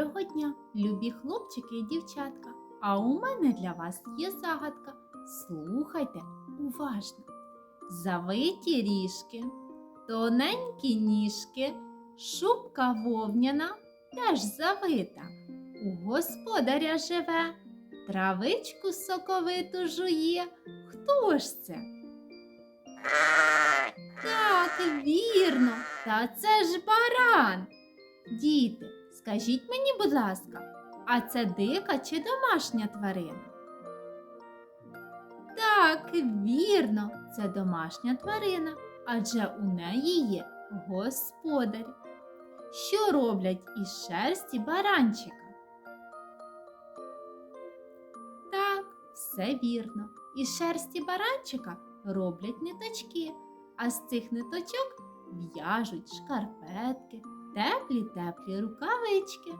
Доброго дня, любі хлопчики і дівчатка. А у мене для вас є загадка. Слухайте уважно. Завиті ріжки, тоненькі ніжки, шубка вовняна теж завита. У господаря живе, травичку соковиту жує. Хто ж це? Так, вірно, та це ж баран. Діти, скажіть мені, будь ласка, а це дика чи домашня тварина? Так, вірно, це домашня тварина, адже у неї є господар. Що роблять із шерсті баранчика? Так, все вірно. Із шерсті баранчика роблять ниточки, а з цих ниточок в'яжуть шкарпетки, теплі-теплі рукавички.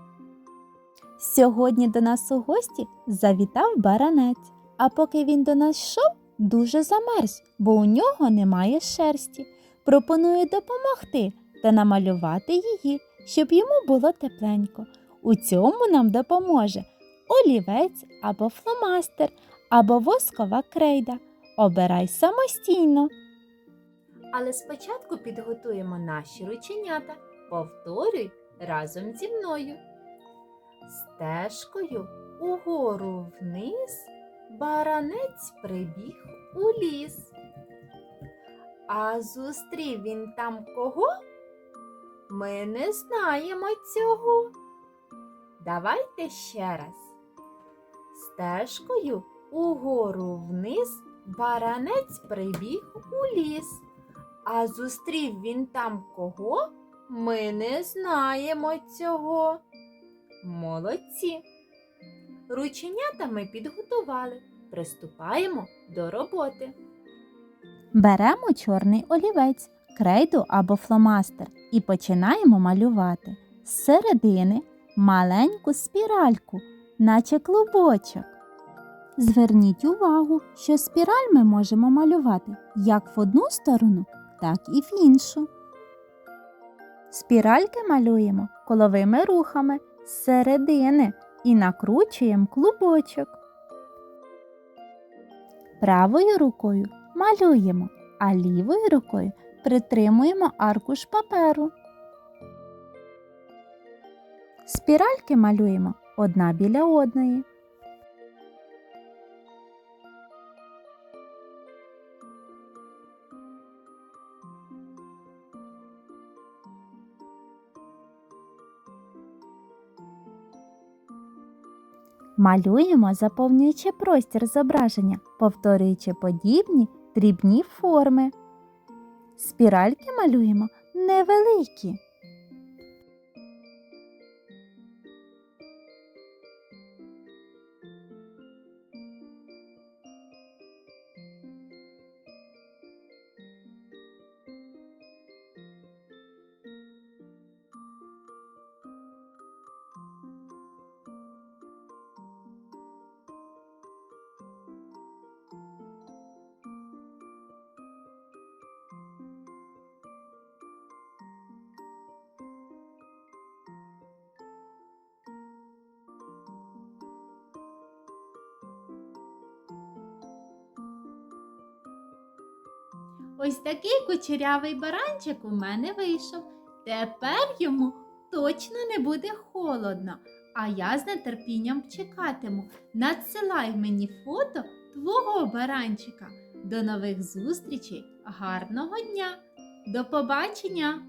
Сьогодні до нас у гості завітав баранець, а поки він до нас йшов, дуже замерз, бо у нього немає шерсті. Пропоную допомогти та намалювати її, щоб йому було тепленько. У цьому нам допоможе олівець або фломастер, або воскова крейда. Обирай самостійно. Але спочатку підготуємо наші рученята. Повторюй разом зі мною. Стежкою угору вниз баранець прибіг у ліс. А зустрів він там кого? Ми не знаємо цього. Давайте ще раз. Стежкою угору вниз баранець прибіг у ліс. А зустрів він там кого? Ми не знаємо цього. Молодці. Рученята ми підготували. Приступаємо до роботи. Беремо чорний олівець, крейду або фломастер і починаємо малювати з середини маленьку спіральку, наче клубочок. Зверніть увагу, що спіраль ми можемо малювати як в одну сторону, так і в іншу. Спіральки малюємо коловими рухами з середини і накручуємо клубочок. Правою рукою малюємо, а лівою рукою притримуємо аркуш паперу. Спіральки малюємо одна біля одної. Малюємо, заповнюючи простір зображення, повторюючи подібні дрібні форми. Спіральки малюємо невеликі. Ось такий кучерявий баранчик у мене вийшов. Тепер йому точно не буде холодно, а я з нетерпінням чекатиму. Надсилай мені фото твого баранчика. До нових зустрічей! Гарного дня! До побачення!